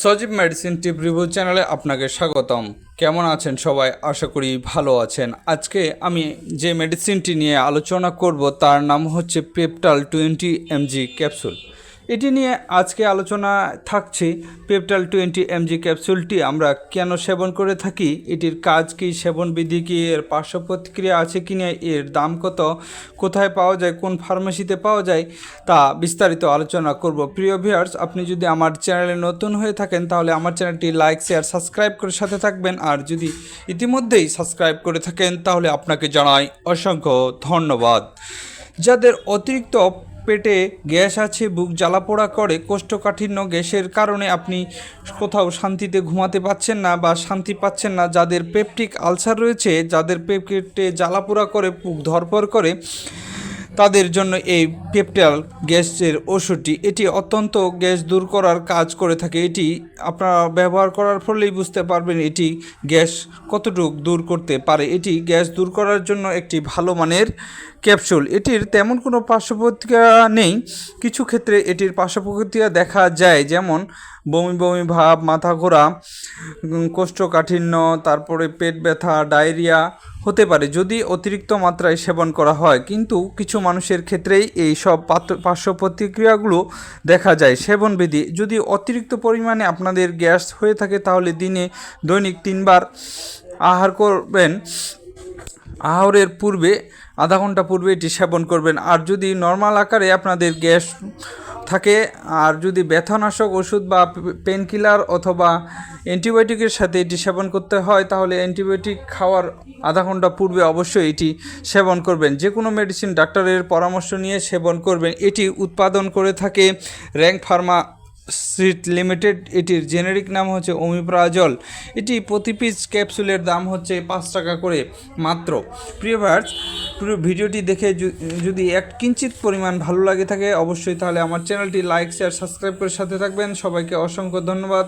সজীব medicine টিপ review চ্যানেলে আপনাকে স্বাগতম। কেমন আছেন সবাই? আশা করি ভালো আছেন। আজকে আমি যে মেডিসিনটি নিয়ে আলোচনা করব, তার নাম হচ্ছে পেপটাল টোয়েন্টি এমজি ক্যাপসুল এটি নিয়ে আজকে আলোচনা থাকছে পেপটাল টোয়েন্টি এমজি ক্যাপসুলটি আমরা কেন সেবন করে থাকি? এটির কাজ কি? সেবন বিধি কি? এর পার্শ্ব প্রতিক্রিয়া আছে কি না? এর দাম কত? কোথায় পাওয়া যায়? কোন ফার্মেসিতে পাওয়া যায়? তা বিস্তারিত আলোচনা করব। প্রিয় ভিউয়ার্স, আপনি যদি আমার চ্যানেলে নতুন হয়ে থাকেন, তাহলে আমার চ্যানেলটি লাইক, শেয়ার, সাবস্ক্রাইব করে সাথে থাকবেন। আর যদি ইতিমধ্যেই সাবস্ক্রাইব করে থাকেন, তাহলে আপনাকে জানাই অসংখ্য ধন্যবাদ। যাদের অতিরিক্ত পেটে গ্যাস আছে, বুক জ্বালা পোড়া করে, কোষ্ঠকাঠিন্য গ্যাসের কারণে আপনি কোথাও শান্তিতে ঘুমাতে পাচ্ছেন না বা শান্তি পাচ্ছেন না। যাদের পেপটিক আলসার রয়েছে, যাদের পেপকেটে জ্বালা পোড়া করে, বুক ধরপর করে তাদের জন্য এই পেপটাল গ্যাসের ওষুধটি, এটি অত্যন্ত গ্যাস দূর করার কাজ করে থাকে। এটি আপনারা ব্যবহার করার ফলেই বুঝতে পারবেন এটি গ্যাস কতটুকু দূর করতে পারে। এটি গ্যাস দূর করার জন্য একটি ভালো মানের ক্যাপসুল। এটির তেমন কোনো পার্শ্বপ্রতিক্রিয়া নেই। কিছু ক্ষেত্রে এটির পার্শ্বপ্রতিক্রিয়া দেখা যায়, যেমন বমি বমি ভাব, মাথা ঘোরা কোষ্ঠকাঠিন্য, তারপরে পেট ব্যথা, ডায়রিয়া হতে পারে, যদি অতিরিক্ত মাত্রায় সেবন করা হয়। কিন্তু কিছু মানুষের ক্ষেত্রেই এই সব পার্শ্ব প্রতিক্রিয়াগুলো দেখা যায়। সেবনবিধি, যদি অতিরিক্ত পরিমাণে আপনাদের গ্যাস হয়ে থাকে তাহলে দিনে দৈনিক তিনবার আহার করবেন। আহারের পূর্বে, আধা ঘণ্টা পূর্বে এটি সেবন করবেন। আর যদি নর্মাল আকারে আপনাদের গ্যাস থাকে, আর যদি ব্যথানাশক ওষুধ বা পেন কিলার অথবা অ্যান্টিবায়োটিকের সাথে এটি সেবন করতে হয়, তাহলে অ্যান্টিবায়োটিক খাওয়ার আধা ঘণ্টা পূর্বে অবশ্যই এটি সেবন করবেন। যে কোনো মেডিসিন ডাক্তারের পরামর্শ নিয়ে সেবন করবেন। এটি উৎপাদন করে থাকে র্যাঙ্ক ফার্মা সিট লিমিটেড এটির জেনেরিক নাম হচ্ছে অমিপ্রাজল এটি প্রতি পিস ক্যাপসুলের দাম হচ্ছে পাঁচ টাকা করে মাত্র। প্রিয় ভার্স ভিডিওটি দেখে যদি এক কিঞ্চিত পরিমাণ ভালো লাগে থাকে, অবশ্যই তাহলে আমার চ্যানেলটি লাইক শেয়ার সাবস্ক্রাইব করে সাথে থাকবেন। সবাইকে অসংখ্য ধন্যবাদ।